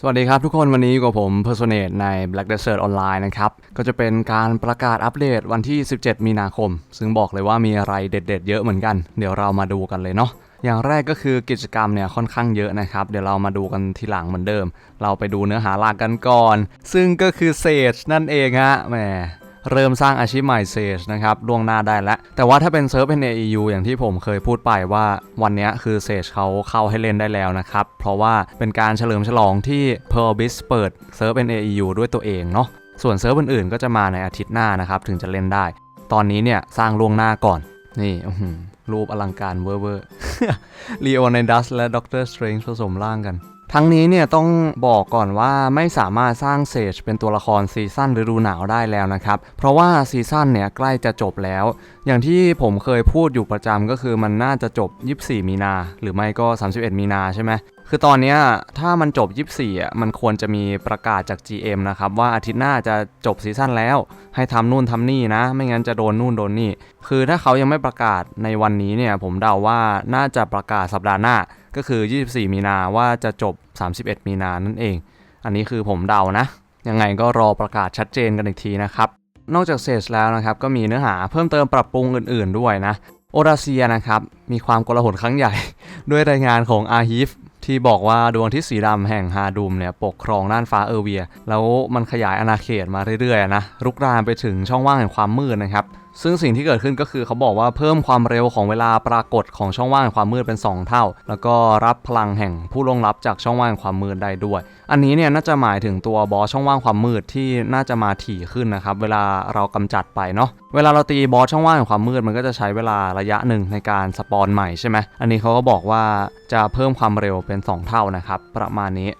สวัสดีครับทุกคนวันนี้อยู่กับผม Personate ใน Black Desert Online นะครับ ก็จะเป็นการประกาศอัปเดตวันที่ 17 มีนาคม ซึ่งบอกเลยว่ามีอะไรเด็ดๆ เยอะเหมือนกัน เดี๋ยวเรามาดูกันเลยเนาะอย่างแรกก็คือกิจกรรมเนี่ยค่อนข้างเยอะนะครับ เดี๋ยวเรามาดูกันทีหลังเหมือนเดิม เราไปดูเนื้อหาหลักกันก่อน ซึ่งก็คือ Sage นั่นเองฮะแหม เริ่มสร้างอาชีพใหม่เซจนะครับล่วงหน้าได้แล้ว แต่ว่าถ้าเป็นเซิร์ฟ NAEU อย่างที่ผมเคยพูดไปว่าวันนี้คือเซจเขาเข้าให้เล่นได้แล้วนะครับ เพราะว่าเป็นการเฉลิมฉลองที่ p e r b i s เปิดเซิร์ฟ NAEU ด้วยตัวเองเนาะส่วนเซิร์ฟอื่นๆ ก็จะมาในอาทิตย์หน้านะครับถึงจะเล่นได้ ตอนนี้เนี่ยสร้างล่วงหน้าก่อนนี่รูปอลังการเวอร์เวอร์ลีโอไนดัสและด็อกเตอร์สเตรนจ์ผสมร่างกัน ทั้งนี้เนี่ยต้องบอกก่อนว่าไม่สามารถสร้างเซจเป็นตัวละครซีซั่นฤดูหนาวได้แล้วนะครับ เพราะว่าซีซั่นเนี่ยใกล้จะจบแล้ว อย่างที่ผมเคยพูดอยู่ประจำก็คือมันน่าจะจบ 24 มีนา หรือไม่ก็ 31 มีนาใช่ไหมคือตอนนี้ถ้ามันจบ 24อะมันควรจะมีประกาศจาก GM นะครับ ว่าอาทิตย์หน้าจะจบซีซั่นแล้ว ให้ทำนู่นทำนี่นะ ไม่งั้นจะโดนนู่นโดนนี่ คือถ้าเขายังไม่ประกาศในวันนี้เนี่ยผมเดาว่าน่าจะประกาศสัปดาห์หน้า ก็คือ 24 มีนาว่าจะจบ 31 มีนานั่นเอง อันนี้คือผมเดานะ ยังไงก็รอประกาศชัดเจนกันอีกทีนะครับ นอกจากเซจแล้วนะครับ ก็มีเนื้อหาเพิ่มเติมปรับปรุงอื่นๆด้วยนะ โอราเซียนะครับ มีความกลาหนครั้งใหญ่ ด้วยรายงานของอาฮิฟที่บอกว่าดวงที่สีดำแห่งฮาดูมเนี่ยปกครองน่านฟ้าเออร์เวีย แล้วมันขยายอาณาเขตมาเรื่อยๆนะรุกรานไปถึงช่องว่างแห่งความมืดนะครับ ซึ่งสิ่งที่เกิดขึ้นก็คือเขาบอกว่าเพิ่มความเร็วของเวลาปรากฏของช่องว่างความมืดเป็น 2 เท่า แล้วก็รับพลังแห่งผู้ล่วงลับจากช่องว่างความมืดได้ด้วย อันนี้เนี่ยน่าจะหมายถึงตัวบอสช่องว่างความมืดที่น่าจะมาถี่ขึ้นนะครับเวลาเรากำจัดไปเนาะเวลาเราตีบอสช่องว่างแห่งความมืดมันก็จะใช้เวลาระยะหนึ่งในการสปอนใหม่ใช่ไหมอันนี้เขาก็บอกว่าจะเพิ่มความเร็วเป็น 2 เท่านะครับประมาณนี้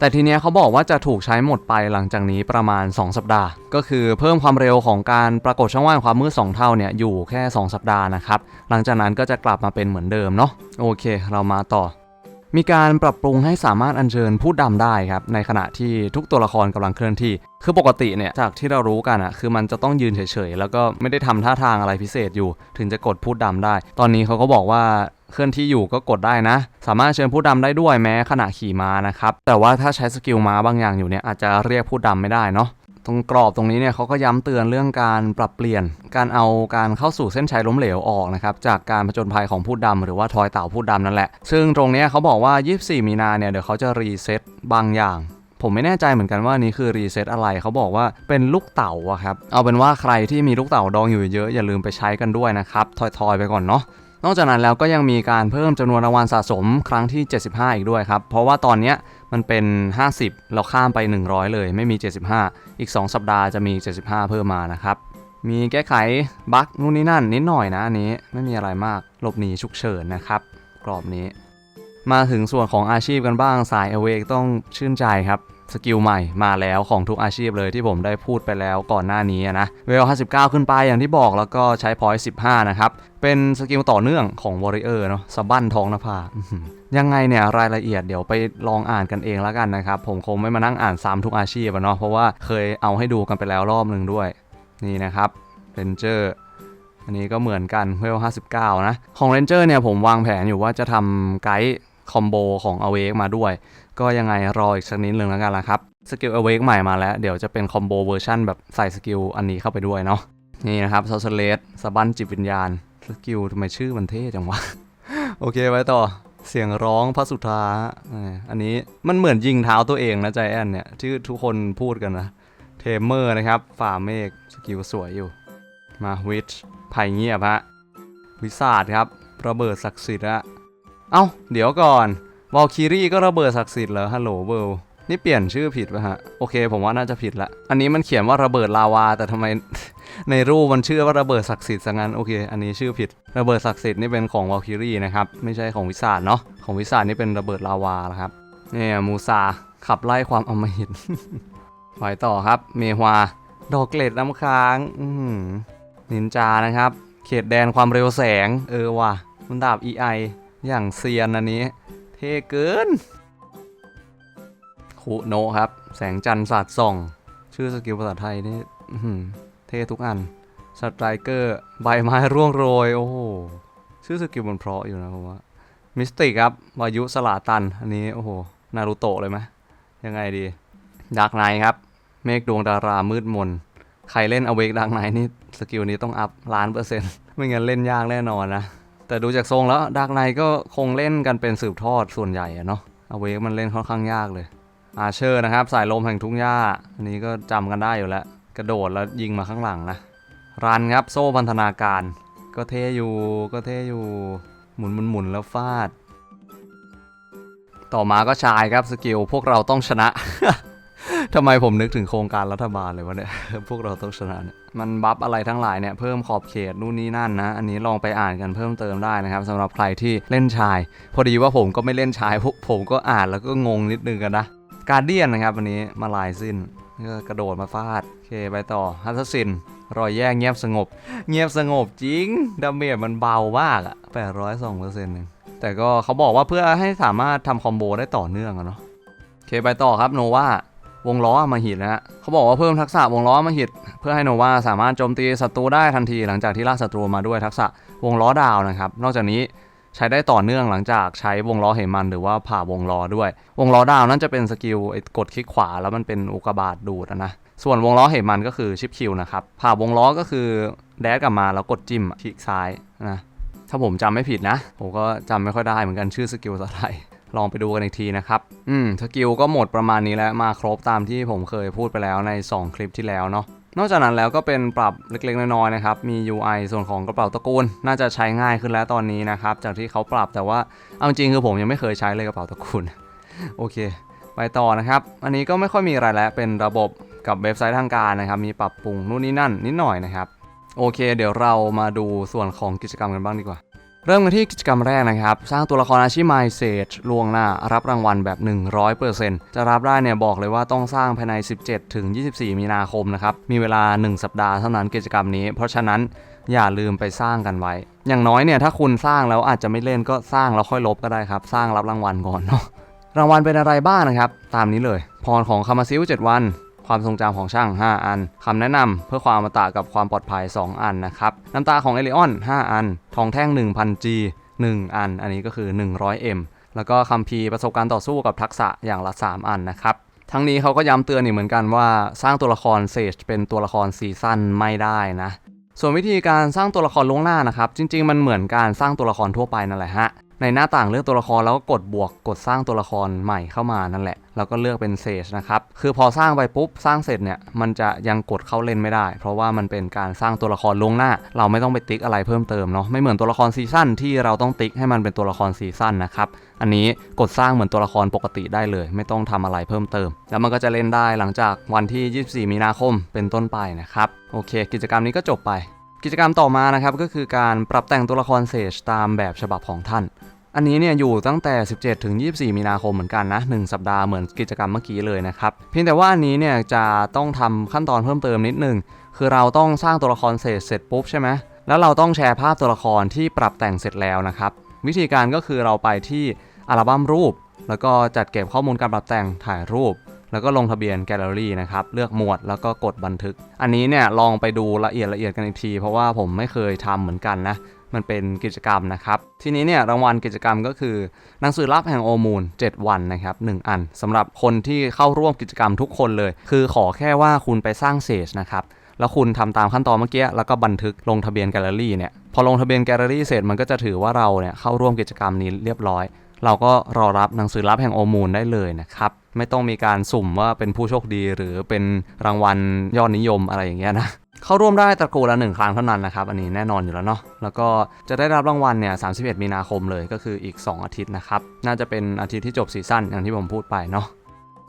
แต่ทีเนี้ยเขาบอกว่าจะถูกใช้หมดไปหลังจากนี้ประมาณ 2 สัปดาห์ ก็คือเพิ่มความเร็วของการปรากฏช่องว่างความมืด2 เท่าเนี่ยอยู่แค่ 2 สัปดาห์นะครับ หลังจากนั้นก็จะกลับมาเป็นเหมือนเดิมเนาะโอเค เรามาต่อ มีการปรับปรุงให้สามารถอัญเชิญพูดดำได้ครับในขณะที่ทุกตัวละครกำลังเคลื่อนที่ คือปกติเนี่ยจากที่เรารู้กันอะคือมันจะต้องยืนเฉยๆ แล้วก็ไม่ได้ทำท่าทางอะไรพิเศษอยู่ ถึงจะกดพูดดำได้ ตอนนี้เขาก็บอกว่าเคลื่อนที่อยู่ก็กดได้นะ สามารถเชิญพูดดำได้ด้วยแม้ขณะขี่ม้านะครับแต่ว่าถ้าใช้สกิลม้าบางอย่างอยู่เนี่ยอาจจะเรียกพูดดำไม่ได้เนาะ ตรงกรอบตรงนี้เนี่ยเขาก็ย้ำเตือนเรื่องการปรับเปลี่ยน การเอาการเข้าสู่เส้นชัยล้มเหลวออกนะครับจากการผจญภัยของผู้ดำหรือว่าทอยเต่าผู้ดำนั่นแหละ ซึ่งตรงนี้เขาบอกว่า 24 มีนาเนี่ยเดี๋ยวเขาจะรีเซ็ตบางอย่างผมไม่แน่ใจเหมือนกันว่านี่คือรีเซ็ตอะไร เขาบอกว่าเป็นลูกเต่าอะครับ เอาเป็นว่าใครที่มีลูกเต่าดองอยู่เยอะอย่าลืมไปใช้กันด้วยนะครับ ทอยๆ ไปก่อนเนาะ นอกจากนั้นแล้วก็ยังมีการเพิ่มจำนวนรางวัลสะสมครั้งที่ 75 อีกด้วยครับ เพราะว่าตอนเนี้ย มันเป็น 50 เราข้ามไป 100 เลยไม่มี 75 อีก 2 สัปดาห์จะมี 75 เพิ่มมานะครับ มีแก้ไขบั๊กนู่นนี่นั่นนิดหน่อยนะอันนี้ไม่มีอะไรมากหลบหนีฉุกเฉินนะครับ กรอบนี้ มาถึงส่วนของอาชีพกันบ้างสายเอเวกต้องชื่นใจครับ สกิลใหม่มาแล้วของทุกอาชีพเลยที่ผมได้พูดไปแล้วก่อนหน้านี้นะเวล 59 ขึ้นไปอย่างที่บอกแล้วก็ใช้พอยต์15 นะครับ เป็นสกิลต่อเนื่องของวอริเออร์เนาะสะบั้นท้องนภายังไงเนี่ยรายละเอียดเดี๋ยวไปลองอ่านกันเองแล้วกันนะครับ ผมคงไม่มานั่งอ่านซ้ำทุกอาชีพอะเนาะเพราะว่าเคยเอาให้ดูกันไปแล้วรอบหนึ่งด้วย นี่นะครับเรนเจอร์อันนี้ก็เหมือนกันเวล 59 นะ ของเรนเจอร์เนี่ยผมวางแผนอยู่ว่าจะทำไกด์คอมโบของ a w a k e มาด้วย ก็ยังไงรออีกสักนิดนึงแล้วกันละครับสกิล a w a k e ใหม่มาแล้ว เดี๋ยวจะเป็นคอมโบเวอร์ชันแบบใส่สกิลอันนี้เข้าไปด้วยเนาะนี่นะครับซอสเลสสบันจิตวิญญาณสกิลทำไมชื่อมันเท่จังวะ โอเคไว้ต่อเสียงร้องพระสุธาอันนี้มันเหมือนยิงเท้าตัวเองนะใจแอนเนี่ยที่ทุกคนพูดกันนะเทมเมอร์นะครับฝ่าเมฆสกิลสวยอยู่ มาวิชไผ่เงียบฮะวิสาดครับระเบิดศักดิ์สิทธิ์อะเอ้าเดี๋ยวก่อน วอลคิรี่ก็ระเบิดศักดิ์สิทธิ์เหรอฮัลโหลเบิลนี่เปลี่ยนชื่อผิดป่ะฮะ โอเค ผมว่าน่าจะผิดละ อันนี้มันเขียนว่าระเบิดลาวา แต่ทำไม ในรูปมันชื่อว่าระเบิดศักดิ์สิทธิ์ซะงั้น โอเค อันนี้ชื่อผิด ระเบิดศักดิ์สิทธิ์นี่เป็นของวอลคิรี่นะครับ ไม่ใช่ของวิสาดเนาะ ของวิสาดนี่เป็นระเบิดลาวานะครับ เนี่ยมูซาขับไล่ความอมหิตไปต่อครับ เมฮวา ดอกเกล็ดน้ำค้าง อืนินจานะครับ เขตแดนความเร็วแสง เออว่ะมันดาบ EI อย่างเซียนอันนี้ เท่เกินคุโนะครับ แสงจันทร์สาดส่อง ชื่อสกิลภาษาไทยนี่เท่ทุกอันสไตรเกอร์ใบไม้ร่วงโรย โอ้โห ชื่อสกิลมันเพราะอยู่นะผมว่ามิสติกครับวายุสลาตัน อันนี้ โอ้โห นารูโตะเลยไหมยังไงดีดักไนครับ เมฆดวงดารามืดมน ใครเล่นอเวกดักไนนี่ สกิลนี้ต้องอัพล้านเปอร์เซ็นต์ ไม่งั้นเล่นยากแน่นอนนะ แต่ดูจากทรงแล้วดักไนก็คงเล่นกันเป็นสืบทอดส่วนใหญ่อะเนาะอเวกมันเล่นค่อนข้างยากเลยอาเชอร์นะครับ สายลมแห่งทุ่งหญ้าอันนี้ก็จำกันได้อยู่แล้ว กระโดดแล้วยิงมาข้างหลังนะรันครับโซ่พันธนาการ ก็เท่อยู่ก็เท่อยู่หมุนหมุนหมุนแล้วฟาด ต่อมาก็ชายครับสกิลพวกเราต้องชนะ ทำไมผมนึกถึงโครงการรัฐบาลเลยวะเนี่ย พวกเราต้องชนะเนี่ยมันบัฟอะไรทั้งหลายเนี่ยเพิ่มขอบเขตนู่นนี่นั่นนะ อันนี้ลองไปอ่านกันเพิ่มเติมได้นะครับสำหรับใครที่เล่นชาย พอดีว่าผมก็ไม่เล่นชายผมก็อ่านแล้วก็งงนิดนึงกันนะการเดียนนะครับวันนี้มาลายสิ้นก็กระโดดมาฟาดโอเคไปต่อฮัตสินรอยแยกเงียบสงบ เงียบสงบจริงดาเมจมันเบามากอะ802เปอร์เซ็นต์นึงแต่ก็เขาบอกว่าเพื่อให้สามารถทำคอมโบได้ต่อเนื่องอะเนาะโอเคไปต่อครับโนวา วงล้อมาหิตนะฮะเขาบอกว่าเพิ่มทักษะวงล้อมาหิตเพื่อให้โนวาสามารถโจมตีศัตรูได้ทันทีหลังจากที่ล่าศัตรูมาด้วยทักษะวงล้อดาวนะครับ นอกจากนี้ใช้ได้ต่อเนื่องหลังจากใช้วงล้อเหมันหรือว่าผ่าวงล้อด้วย วงล้อดาวนั่นจะเป็นสกิลกดคลิกขวาแล้วมันเป็นอุกบาตดูดนะส่วนวงล้อเหมันก็คือชิปคิวนะครับผ่าวงล้อก็คือแดดกลับมาแล้วกดจิ้มคลิกซ้ายนะถ้าผมจำไม่ผิดนะ ผมก็จำไม่ค่อยได้เหมือนกันชื่อสกิลอะไร ลองไปดูกันอีกทีนะครับ อืมสกิลก็หมดประมาณนี้แล้วมาครบตามที่ผมเคยพูดไปแล้วใน 2 คลิปที่แล้วเนาะนอกจากนั้นแล้วก็เป็นปรับเล็กๆ น้อยๆนะครับ มี UI ส่วนของกระเป๋าตระกูล น่าจะใช้ง่ายขึ้นแล้วตอนนี้นะครับ จากที่เขาปรับแต่ว่าเอาจริงคือผมยังไม่เคยใช้เลยกระเป๋าตระกูล โอเค ไปต่อนะครับ อันนี้ก็ไม่ค่อยมีอะไรแล้ว เป็นระบบกับเว็บไซต์ทางการนะครับ มีปรับปรุงนู่นนี่นั่นนิดหน่อยนะครับ โอเค เดี๋ยวเรามาดูส่วนของกิจกรรมกันบ้างดีกว่า เริ่มกันที่กิจกรรมแรกนะครับ สร้างตัวละครอาชีพ My Sage ล่วงหน้ารับรางวัลแบบ 100%จะรับได้เนี่ยบอกเลยว่าต้องสร้างภายใน 17 ถึง 24 มีนาคมนะครับ มีเวลา 1 สัปดาห์เท่านั้นกิจกรรมนี้ เพราะฉะนั้นอย่าลืมไปสร้างกันไว้ อย่างน้อยเนี่ยถ้าคุณสร้างแล้วอาจจะไม่เล่นก็สร้างแล้วค่อยลบก็ได้ครับ สร้างรับรางวัลก่อนเนาะรางวัลเป็นอะไรบ้างนะครับ ตามนี้เลย พรของคามาซิล7วัน ความทรงจำของช่าง 5 อันคำแนะนำเพื่อความอมตะกับความปลอดภัย 2 อันนะครับน้ำตาของเอลิออน5 อัน ทองแท่ง 1000G 1 อัน อันนี้ก็คือ 100M แล้วก็คัมภีร์ประสบการณ์ต่อสู้กับทักษะอย่างละ 3 อันนะครับทั้งนี้เขาก็ย้ำเตือนอีกเหมือนกันว่าสร้างตัวละครเซจเป็นตัวละครซีซั่นไม่ได้นะ ส่วนวิธีการสร้างตัวละครล่วงหน้านะครับ จริง ๆ มันเหมือนการสร้างตัวละครทั่วไปนั่นแหละฮะ ในหน้าต่างเลือกตัวละครแล้วก็กดบวกกดสร้างตัวละครใหม่เข้ามานั่นแหละ แล้วก็เลือกเป็นเซจนะครับคือพอสร้างไปปุ๊บสร้างเสร็จเนี่ยมันจะยังกดเข้าเล่นไม่ได้ เพราะว่ามันเป็นการสร้างตัวละครล่วงหน้า เราไม่ต้องไปติ๊กอะไรเพิ่มเติมเนาะไม่เหมือนตัวละครซีซั่นที่เราต้องติ๊กให้มันเป็นตัวละครซีซั่นนะครับอันนี้กดสร้างเหมือนตัวละครปกติได้เลย ไม่ต้องทำอะไรเพิ่มเติม แล้วมันก็จะเล่นได้หลังจากวันที่ 24 มีนาคมเป็นต้นไปนะครับโอเค กิจกรรมนี้ก็จบไป กิจกรรมต่อมานะครับก็คือการปรับแต่งตัวละครเซจตามแบบฉบับของท่าน อันนี้เนี่ยอยู่ตั้งแต่ 17 ถึง 24 มีนาคมเหมือนกันนะ1สัปดาห์เหมือนกิจกรรมเมื่อกี้เลยนะครับเพียงแต่ว่าอันนี้เนี่ยจะต้องทำขั้นตอนเพิ่มเติมนิดนึงคือเราต้องสร้างตัวละครเสร็จเสร็จปุ๊บใช่ไหมแล้วเราต้องแชร์ภาพตัวละครที่ปรับแต่งเสร็จแล้วนะครับวิธีการก็คือเราไปที่อัลบั้มรูป แล้วก็จัดเก็บข้อมูลการปรับแต่งถ่ายรูป แล้วก็ลงทะเบียนแกลเลอรี่นะครับ เลือกหมวดแล้วก็กดบันทึก อันนี้เนี่ยลองไปดูละเอียดละเอียดกันอีกที เพราะว่าผมไม่เคยทำเหมือนกันนะมันเป็นกิจกรรมนะครับ ทีนี้เนี่ยรางวัลกิจกรรมก็คือหนังสือลับแห่งโอมูล 7 วันนะครับ1อันสำหรับคนที่เข้าร่วมกิจกรรมทุกคนเลย คือขอแค่ว่าคุณไปสร้างเซจนะครับแล้วคุณทำตามขั้นตอนเมื่อกี้แล้วก็บันทึกลงทะเบียนแกลเลอรี่เนี่ยพอลงทะเบียนแกลเลอรี่เสร็จมันก็จะถือว่าเราเนี่ยเข้าร่วมกิจกรรมนี้เรียบร้อย เราก็รอรับหนังสือลับแห่งโอมูลได้เลยนะครับไม่ต้องมีการสุ่มว่าเป็นผู้โชคดีหรือเป็นรางวัลยอดนิยมอะไรอย่างเงี้ยนะเข้าร่วมได้ตระกูลละหนึ่งครั้งเท่านั้นนะครับ อันนี้แน่นอนอยู่แล้วเนาะแล้วก็จะได้รับรางวัลเนี่ย 31 มีนาคมเลยก็คืออีก 2 อาทิตย์นะครับ น่าจะเป็นอาทิตย์ที่จบซีซั่นอย่างที่ผมพูดไปเนาะ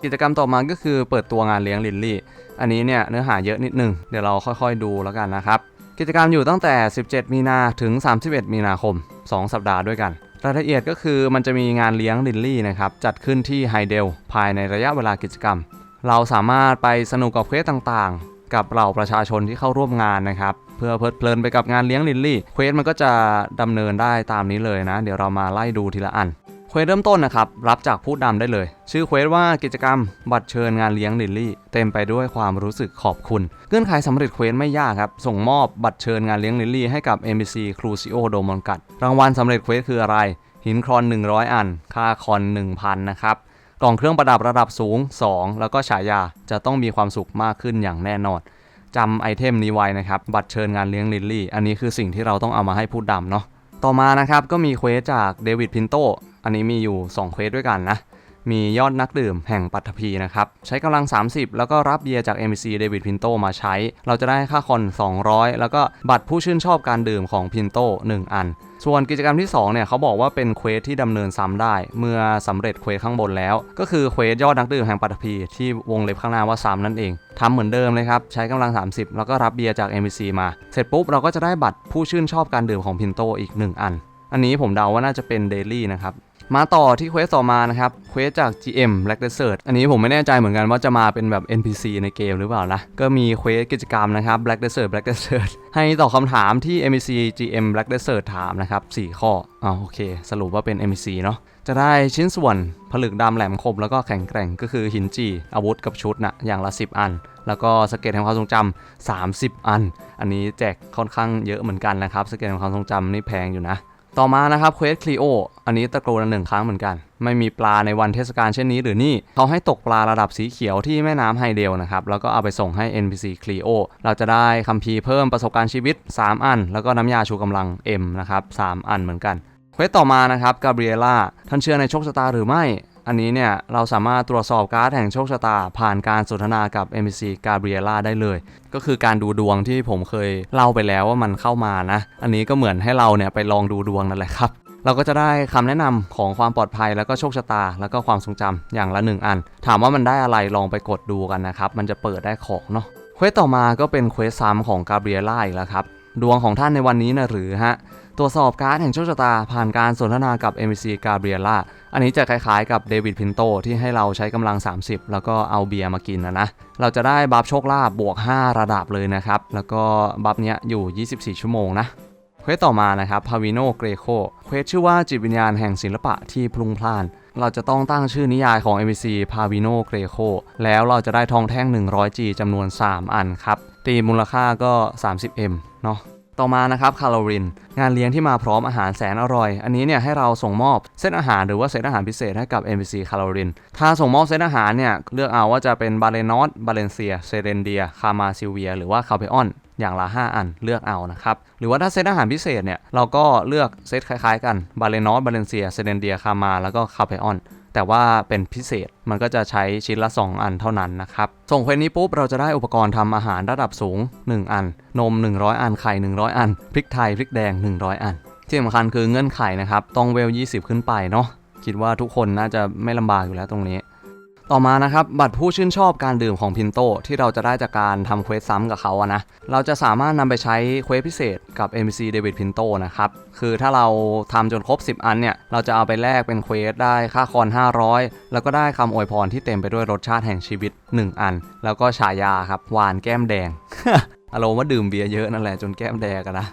กิจกรรมต่อมาก็คือเปิดตัวงานเลี้ยงลินลี่ อันนี้เนี่ยเนื้อหาเยอะนิดนึงเดี๋ยวเราค่อยๆดูแล้วกันนะครับกิจกรรมอยู่ตั้งแต่ 17 มีนาถึง 31 มีนาคม 2 สัปดาห์ด้วยกัน รายละเอียดก็คือมันจะมีงานเลี้ยงลินลี่นะครับจัดขึ้นที่ไฮเดลภายในระยะเวลากิจกรรม เราสามารถไปสนุกกับเควสต่างๆ กับเหล่าประชาชนที่เข้าร่วมงานนะครับเพื่อเพลิดเพลินไปกับงานเลี้ยงลินลี่เควสมันก็จะดำเนินได้ตามนี้เลยนะ เดี๋ยวเรามาไล่ดูทีละอัน เควสเริ่มต้นนะครับ รับจากผู้นำได้เลย ชื่อเควสว่ากิจกรรม บัตรเชิญงานเลี้ยงลิลลี่ เต็มไปด้วยความรู้สึกขอบคุณ เงื่อนไขสำเร็จเควสไม่ยากครับ ส่งมอบบัตรเชิญงานเลี้ยงลิลลี่ให้กับ NBC Crucio d o m o n g a t รางวัลสำเร็จเควสคืออะไร หินครอน 100 อัน ค่าคอน 1,000 นะครับกล่องเครื่องประดับระดับสูง 2 แล้วก็ฉายาจะต้องมีความสุขมากขึ้นอย่างแน่นอนจำไอเทมนี้ไว้นะครับ บัตรเชิญงานเลี้ยงลิลลี่ อันนี้คือสิ่งที่เราต้องเอามาให้พูดดำเนาะ ต่อมานะครับก็มีเควสจากเดวิดพินโต อันนี้มีอยู่ 2 เควสด้วยกันนะ มียอดนักดื่มแห่งปัตภีนะครับ ใช้กำลัง 30 แล้วก็รับเบียร์จาก MBC เดวิดพินโตมาใช้ เราจะได้ค่าคอน 200 แล้วก็บัตรผู้ชื่นชอบการดื่มของพินโต1 อัน ส่วนกิจกรรมที่ 2 เนี่ยเขาบอกว่าเป็นเควสที่ดำเนินซ้ำได้ เมื่อสำเร็จเควสข้างบนแล้ว ก็คือเควสยอดนักดื่มแห่งปัตภีที่วงเล็บข้างหน้าว่าซ้ำนั่นเองทำเหมือนเดิมเลยครับ ใช้กำลัง 30 แล้วก็รับเบียร์จาก MBC มา เสร็จปุ๊บเราก็จะได้บัตรผู้ชื่นชอบการดื่มของพินโตอีก 1 อัน อันนี้ผมเดาว่าน่าจะเป็นเดลี่นะครับ มาต่อที่เควสต่อมานะครับเควสจาก GM Black Desert อันนี้ผมไม่แน่ใจเหมือนกันว่าจะมาเป็นแบบ NPC ในเกมหรือเปล่านะ ก็มีเควสกิจกรรมนะครับ Black Desert Black Desert ให้ตอบคำถามที่ NPC GM Black Desert ถามนะครับ 4 ข้ออ่าโอเค สรุปว่าเป็น NPC เนาะจะได้ชิ้นส่วนผลึกดำแหลมคมแล้วก็แข็งแกร่งก็คือหินจีอาวุธกับชุดนะอย่างละ 10 อัน แล้วก็สเก็ตแห่งความทรงจำ30 อัน อันนี้แจกค่อนข้างเยอะเหมือนกันนะครับสเก็ตแห่งความทรงจำนี่แพงอยู่นะ ต่อมานะครับเควสคลีโออันนี้ตะโกนหนึ่งครั้งเหมือนกัน ไม่มีปลาในวันเทศกาลเช่นนี้หรือนี่เขาให้ตกปลาระดับสีเขียวที่แม่น้ำไฮเดลนะครับ แล้วก็เอาไปส่งให้ NPC คลีโอเราจะได้คัมภีร์เพิ่มประสบการณ์ชีวิต 3 อัน แล้วก็น้ำยาชูกำลัง M นะครับ 3 อันเหมือนกันเควสต่อมานะครับกาเบรียล่าท่านเชื่อในโชคชะตาหรือไม่ อันนี้เนี่ยเราสามารถตรวจสอบการ์ดแห่งโชคชะตา ผ่านการสนทนากับ NPC กาเบรียล่าได้เลย ก็คือการดูดวงที่ผมเคยเล่าไปแล้วว่ามันเข้ามานะ อันนี้ก็เหมือนให้เราเนี่ยไปลองดูดวงนั่นแหละครับเราก็จะได้คำแนะนำของความปลอดภัยแล้วก็โชคชะตา แล้วก็ความทรงจำอย่างละหนึ่งอัน ถามว่ามันได้อะไรลองไปกดดูกันนะครับ มันจะเปิดได้ของเนาะเควสต่อมาก็เป็นเควสซ้ำของกาเบรียล่าอีกแล้วครับ ดวงของท่านในวันนี้นะหรือฮะ ตรวจสอบการ์ดแห่งโชคชะตาผ่านการสนทนากับ NPC กาเบรียล่า อันนี้จะคล้ายๆกับเดวิดพินโตที่ให้เราใช้กำลัง 30 แล้วก็เอาเบียร์มากินนะนะ เราจะได้บัฟโชคลาภบวก 5 ระดับเลยนะครับ แล้วก็บัฟเนี้ยอยู่ 24 ชั่วโมงนะเควสต่อมานะครับพาวิโนเกรโคเควสชื่อว่าจิตวิญญาณแห่งศิลปะที่พลุงพล่าน เราจะต้องตั้งชื่อนิยายของ NPC พาวิโนเกรโคแล้วเราจะได้ทองแท่ง 100G จำนวน 3 อันครับ ตีมูลค่าก็ 30M เนาะ ต่อมานะครับคาโลริน งานเลี้ยงที่มาพร้อมอาหารแสนอร่อย อันนี้เนี่ยให้เราส่งมอบเซตอาหารหรือว่าเซตอาหารพิเศษให้กับ NPC คาโลริน ถ้าส่งมอบเซตอาหารเนี่ยเลือกเอาว่าจะเป็นบาเลนอสบาเลนเซียเซเรนเดียคามาซิเวีย หรือว่าคาเพออนอย่างละ 5 อันเลือกเอานะครับ หรือว่าถ้าเซตอาหารพิเศษเนี่ยเราก็เลือกเซตคล้ายๆกันบาเลนอสบาเลนเซียเซเรนเดียคามาแล้วก็คาเพออน แต่ว่าเป็นพิเศษมันก็จะใช้ชิ้นละ 2 อันเท่านั้นนะครับ ส่งเควสนี้ปุ๊บเราจะได้อุปกรณ์ทำอาหารระดับสูง 1 อัน นม 100 อันไข่ 100 อัน พริกไทย พริกแดง 100 อัน ที่สำคัญคือเงื่อนไขนะครับ ต้องเวล 20 ขึ้นไปเนาะคิดว่าทุกคนน่าจะไม่ลำบากอยู่แล้วตรงนี้ ต่อมานะครับบัตรผู้ชื่นชอบการดื่มของพินโตที่เราจะได้จากการทำเควสซ้ำกับเขาอะนะเราจะสามารถนำไปใช้เควสพิเศษกับ NPC เดวิดพินโตนะครับคือถ้าเราทำจนครบ 10 อันเนี่ยเราจะเอาไปแลกเป็นเควสได้ค่าคอน 500 แล้วก็ได้คำอวยพรที่เต็มไปด้วยรสชาติแห่งชีวิต 1 อัน แล้วก็ฉายาครับหวานแก้มแดงอารมณ์ว่าดื่มเบียร์เยอะนั่นแหละจนแก้มแดงกันนะ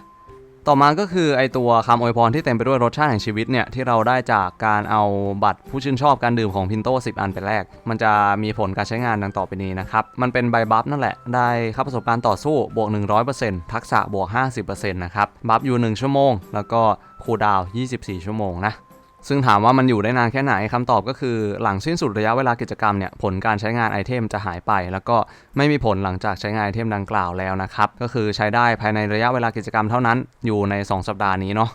ต่อมาก็คือไอตัวคำอวยพรที่เต็มไปด้วยรสชาติแห่งชีวิตเนี่ยที่เราได้จากการเอาบัตรผู้ชื่นชอบการดื่มของพินโต10 อันไปแลกมันจะมีผลการใช้งานดังต่อไปนี้นะครับ มันเป็นใบบัฟนั่นแหละ ได้ค่าประสบการณ์ต่อสู้บวก 100%ทักษะบวก 50%นะครับ บัฟอยู่ 1 ชั่วโมง แล้วก็คูดาว 24 ชั่วโมงนะ ซึ่งถามว่ามันอยู่ได้นานแค่ไหนคำตอบก็คือหลังสิ้นสุดระยะเวลากิจกรรมเนี่ยผลการใช้งานไอเทมจะหายไป แล้วก็ไม่มีผลหลังจากใช้งานไอเทมดังกล่าวแล้วนะครับก็คือใช้ได้ภายในระยะเวลากิจกรรมเท่านั้นอยู่ใน 2 สัปดาห์นี้เนาะ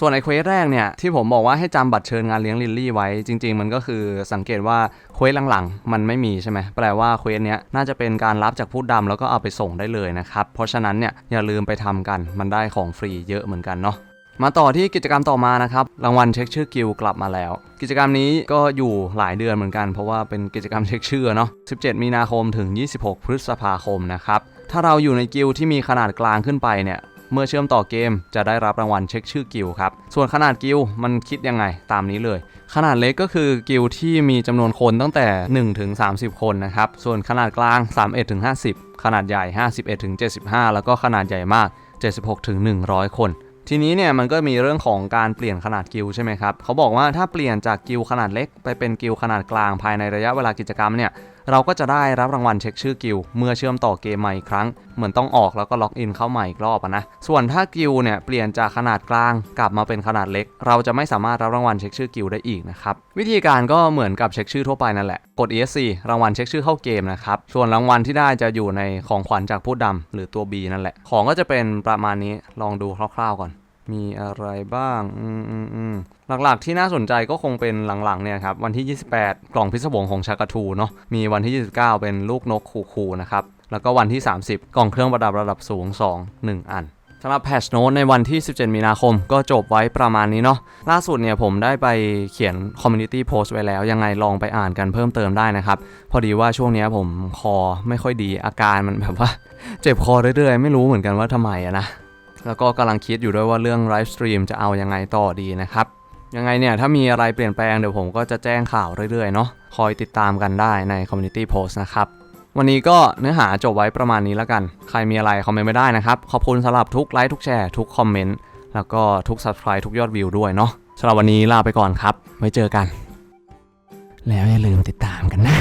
ส่วนไอเควสแรกเนี่ยที่ผมบอกว่าให้จำบัตรเชิญงานเลี้ยงลิลลี่ไว้ จริง ๆ มันก็คือสังเกตว่าเควสหลังๆ มันไม่มีใช่ไหมแปลว่าเควสเนี้ยน่าจะเป็นการรับจากผู้ดำแล้วก็เอาไปส่งได้เลยนะครับเพราะฉะนั้นเนี่ยอย่าลืมไปทำกันมันได้ของฟรีเยอะเหมือนกันเนาะ มาต่อที่กิจกรรมต่อมานะครับ รางวัลเช็คชื่อกิลกลับมาแล้ว กิจกรรมนี้ก็อยู่หลายเดือนเหมือนกัน เพราะว่าเป็นกิจกรรมเช็คชื่อเนาะ 17 มีนาคมถึง 26 พฤษภาคมนะครับ ถ้าเราอยู่ในกิลที่มีขนาดกลางขึ้นไปเนี่ยเมื่อเชื่อมต่อเกมจะได้รับรางวัลเช็คชื่อกิลครับ ส่วนขนาดกิลมันคิดยังไงตามนี้เลย ขนาดเล็กก็คือกิลที่มีจำนวนคนตั้งแต่1ถึง30 คนนะครับ ส่วนขนาดกลาง 31ถึง50 ขนาดใหญ่ 51ถึง75 แล้วก็ขนาดใหญ่มาก 76ถึง100 คน ทีนี้เนี่ยมันก็มีเรื่องของการเปลี่ยนขนาดกิลใช่ไหมครับเขาบอกว่าถ้าเปลี่ยนจากกิลขนาดเล็กไปเป็นกิลขนาดกลางภายในระยะเวลากิจกรรมเนี่ย เราก็จะได้รับรางวัลเช็คชื่อกิลเมื่อเชื่อมต่อเกมใหม่อีกครั้ง เหมือนต้องออกแล้วก็ล็อกอินเข้าใหม่อีกรอบนะ ส่วนถ้ากิลเนี่ยเปลี่ยนจากขนาดกลางกลับมาเป็นขนาดเล็ก เราจะไม่สามารถรับรางวัลเช็คชื่อกิลได้อีกนะครับ วิธีการก็เหมือนกับเช็คชื่อทั่วไปนั่นแหละ กด ESC รางวัลเช็คชื่อเข้าเกมนะครับ ส่วนรางวัลที่ได้จะอยู่ในของขวัญจากผู้ดำหรือตัว B นั่นแหละ ของก็จะเป็นประมาณนี้ ลองดูคร่าวๆก่อน มีอะไรบ้าง อืมอืมอืมหลักๆที่น่าสนใจก็คงเป็นหลังๆเนี่ยครับ วันที่ 28 กล่องพิศวงของชากาทูเนาะ มีวันที่ 29 เป็นลูกนกคูๆนะครับ แล้วก็วันที่ 30 กล่องเครื่องประดับระดับสูง 2 1 อันสำหรับแพชโน้ตในวันที่ 17 มีนาคมก็จบไว้ประมาณนี้เนาะล่าสุดเนี่ยผมได้ไปเขียนคอมมูนิตี้โพสต์ไว้แล้ว ยังไงลองไปอ่านกันเพิ่มเติมได้นะครับ พอดีว่าช่วงนี้ผมคอไม่ค่อยดีอาการมันแบบว่า เจ็บคอเรื่อยๆ ไม่รู้เหมือนกันว่าทำไมอะนะ แล้วก็กำลังคิดอยู่ด้วยว่าเรื่องไลฟ์สตรีมจะเอายังไงต่อดีนะครับ ยังไงเนี่ย ถ้ามีอะไรเปลี่ยนแปลงเดี๋ยวผมก็จะแจ้งข่าวเรื่อยๆเนาะคอยติดตามกันได้ใน Community Post นะครับวันนี้ก็เนื้อหาจบไว้ประมาณนี้แล้วกัน ใครมีอะไรคอมเมนต์ไม่ได้นะครับ ขอบคุณสำหรับทุกไลค์ทุกแชร์ทุกคอมเมนต์ แล้วก็ทุก Subscribe ทุกยอดวิวด้วยเนาะสำหรับวันนี้ลาไปก่อนครับ ไว้เจอกัน แล้วอย่าลืมติดตามกันนะ